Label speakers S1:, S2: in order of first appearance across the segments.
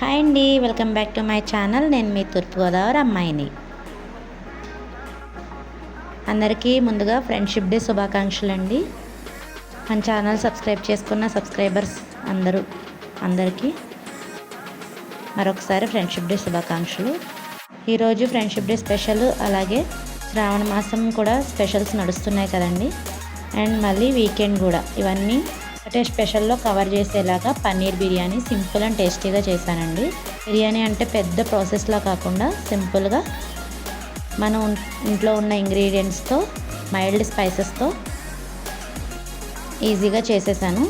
S1: Hi అండి welcome back to my channel. నేను మీ తూర్పుగోదావరి అమ్మాయిని. అందరికీ ముందుగా ఫ్రెండ్షిప్ డే శుభాకాంక్షలు అండి మన ఛానల్ సబ్స్క్రైబ్ చేసుకున్న సబ్స్క్రైబర్స్ అందరూ అందరికీ మరొకసారి ఫ్రెండ్షిప్ డే శుభాకాంక్షలు. ఈరోజు ఫ్రెండ్షిప్ డే స్పెషల్ అలాగే శ్రావణ మాసం కూడా స్పెషల్స్ నడుస్తున్నాయి కదండి. అండ్ మళ్ళీ వీకెండ్ కూడా. ఇవన్నీ అంటే స్పెషల్లో కవర్ చేసేలాగా పన్నీర్ బిర్యానీ సింపుల్ అండ్ టేస్టీగా చేశానండి. బిర్యానీ అంటే పెద్ద ప్రాసెస్లా కాకుండా సింపుల్గా మనం ఇంట్లో ఉన్న ఇంగ్రీడియంట్స్తో మైల్డ్ స్పైసెస్తో ఈజీగా చేసేసాను.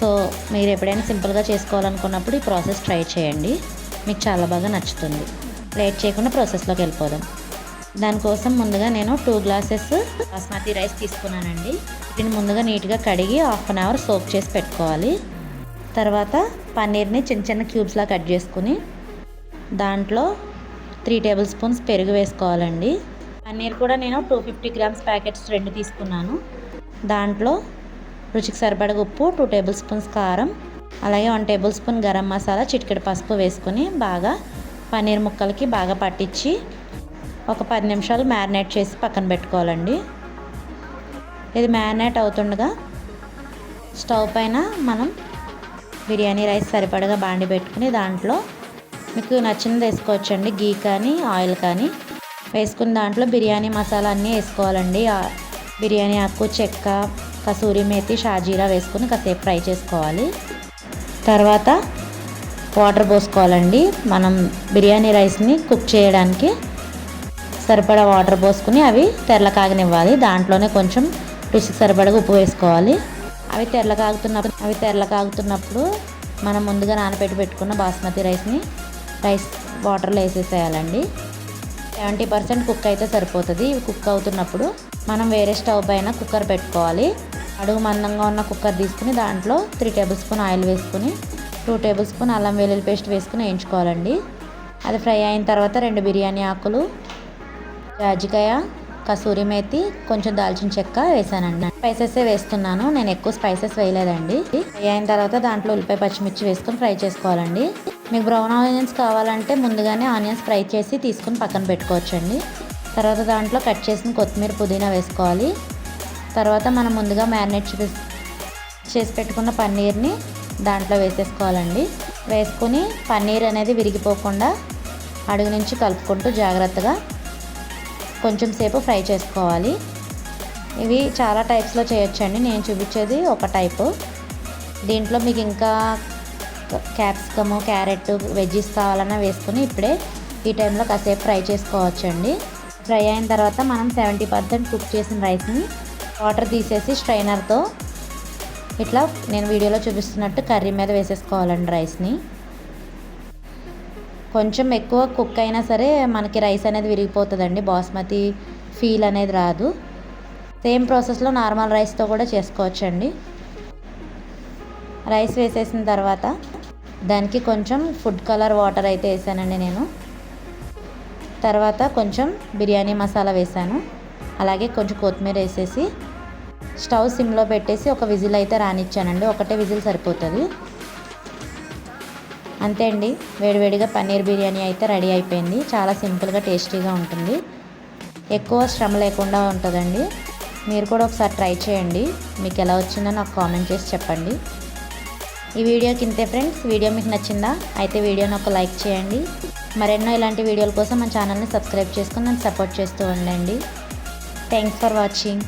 S1: సో మీరు ఎప్పుడైనా సింపుల్గా చేసుకోవాలనుకున్నప్పుడు ఈ ప్రాసెస్ ట్రై చేయండి. మీకు చాలా బాగా నచ్చుతుంది. లేట్ చేయకుండా ప్రాసెస్లోకి వెళ్ళిపోదాం. దానికోసం ముందుగా నేను టూ గ్లాసెస్ బాస్మతి రైస్ తీసుకున్నానండి. దీన్ని ముందుగా నీట్గా కడిగి హాఫ్ అన్ అవర్ సోక్ చేసి పెట్టుకోవాలి. తర్వాత పన్నీర్ని చిన్న చిన్న క్యూబ్స్లా కట్ చేసుకుని దాంట్లో త్రీ టేబుల్ స్పూన్స్ పెరుగు వేసుకోవాలండి. పన్నీర్ కూడా నేను టూ ఫిఫ్టీ గ్రామ్స్ ప్యాకెట్స్ రెండు తీసుకున్నాను. దాంట్లో రుచికి సరిపడ ఉప్పు టూ టేబుల్ స్పూన్స్ కారం అలాగే one table spoon garam masala చిటికెడు పసుపు వేసుకొని బాగా పన్నీర్ ముక్కలకి బాగా పట్టించి ఒక పది నిమిషాలు మ్యారినేట్ చేసి పక్కన పెట్టుకోవాలండి. ఇది మ్యారినేట్ అవుతుండగా స్టవ్ పైన మనం బిర్యానీ రైస్ సరిపడగా బాండి పెట్టుకుని దాంట్లో మీకు నచ్చింది వేసుకోవచ్చండి. గీ కానీ ఆయిల్ కానీ వేసుకుని దాంట్లో బిర్యానీ మసాలా అన్నీ వేసుకోవాలండి. బిర్యానీ ఆకు చెక్క కసూరి మేతి షాజీరా వేసుకుని కాసేపు ఫ్రై చేసుకోవాలి. తర్వాత వాటర్ పోసుకోవాలండి. మనం బిర్యానీ రైస్ని కుక్ చేయడానికి సరిపడా వాటర్ పోసుకుని అవి తెరల కాగనివ్వాలి. దాంట్లోనే కొంచెం రుచికి సరిపడగా ఉప్పు వేసుకోవాలి. అవి తెరల కాగుతున్నప్పుడు అవి తెరల కాగుతున్నప్పుడు మనం ముందుగా నానబెట్టి పెట్టుకున్న బాస్మతి రైస్ని రైస్ వాటర్లో వేసేసేయాలండి. సెవెంటీ పర్సెంట్ కుక్ అయితే సరిపోతుంది. ఇవి కుక్ అవుతున్నప్పుడు మనం వేరే స్టవ్ పైన కుక్కర్ పెట్టుకోవాలి. అడుగు మందంగా ఉన్న కుక్కర్ తీసుకుని దాంట్లో త్రీ టేబుల్ స్పూన్ ఆయిల్ వేసుకుని టూ టేబుల్ స్పూన్ అల్లం వెల్లుల్లి పేస్ట్ వేసుకుని వేయించుకోవాలండి. అది ఫ్రై అయిన తర్వాత రెండు బిర్యానీ ఆకులు జాజికాయ కసూరి మేతి కొంచెం దాల్చిన చెక్క వేసానండి. స్పైసెస్ వేస్తున్నాను. నేను ఎక్కువ స్పైసెస్ వేయలేదండి. అయిన తర్వాత దాంట్లో ఉల్లిపాయ పచ్చిమిర్చి వేసుకొని ఫ్రై చేసుకోవాలండి. మీకు బ్రౌన్ ఆనియన్స్ కావాలంటే ముందుగానే ఆనియన్స్ ఫ్రై చేసి తీసుకుని పక్కన పెట్టుకోవచ్చండి. తర్వాత దాంట్లో కట్ చేసిన కొత్తిమీర పుదీనా వేసుకోవాలి. తర్వాత మనం ముందుగా మ్యారినేట్ చేసి పెట్టుకున్న పన్నీర్ని దాంట్లో వేసేసుకోవాలండి. వేసుకుని పన్నీర్ అనేది విరిగిపోకుండా అడుగు నుంచి కలుపుకుంటూ జాగ్రత్తగా కొంచెం సేపు ఫ్రై చేసుకోవాలి. ఇవి చాలా టైప్స్లో చేయొచ్చండి. నేను చూపించేది ఒక టైపు. దీంట్లో మీకు ఇంకా క్యాప్సికము క్యారెట్ వెజ్జీస్ కావాలన్నా వేసుకుని ఇప్పుడే ఈ టైంలో కాసేపు ఫ్రై చేసుకోవచ్చండి. ఫ్రై అయిన తర్వాత మనం సెవెంటీ పర్సెంట్ కుక్ చేసిన రైస్ని వాటర్ తీసేసి స్ట్రైనర్తో ఇట్లా నేను వీడియోలో చూపిస్తున్నట్టు కర్రీ మీద వేసేసుకోవాలండి రైస్ని. కొంచెం ఎక్కువ కుక్ అయినా సరే మనకి రైస్ అనేది విరిగిపోతుందండి. బాస్మతి ఫీల్ అనేది రాదు. సేమ్ ప్రాసెస్లో నార్మల్ రైస్తో కూడా చేసుకోవచ్చండి. రైస్ వేసేసిన తర్వాత దానికి కొంచెం ఫుడ్ కలర్ వాటర్ అయితే వేసానండి నేను. తర్వాత కొంచెం బిర్యానీ మసాలా వేసాను. అలాగే కొంచెం కొత్తిమీర వేసేసి స్టవ్ సిమ్లో పెట్టేసి ఒక విజిల్ అయితే రానిచ్చానండి. ఒకటే విజిల్ సరిపోతుంది. అంతే అండి. వేడివేడిగా పన్నీర్ బిర్యానీ అయితే రెడీ అయిపోయింది. చాలా సింపుల్గా టేస్టీగా ఉంటుంది. ఎక్కువ శ్రమ లేకుండా ఉంటుందండి. మీరు కూడా ఒకసారి ట్రై చేయండి. మీకు ఎలా వచ్చిందో నాకు కామెంట్ చేసి చెప్పండి. ఈ వీడియోకి ఇంతే ఫ్రెండ్స్ వీడియో మీకు నచ్చిందా? అయితే వీడియోని ఒక లైక్ చేయండి. మరెన్నో ఇలాంటి వీడియోల కోసం మన ఛానల్ని సబ్స్క్రైబ్ చేసుకుని నన్ను సపోర్ట్ చేస్తూ ఉండండి. Thanks for watching.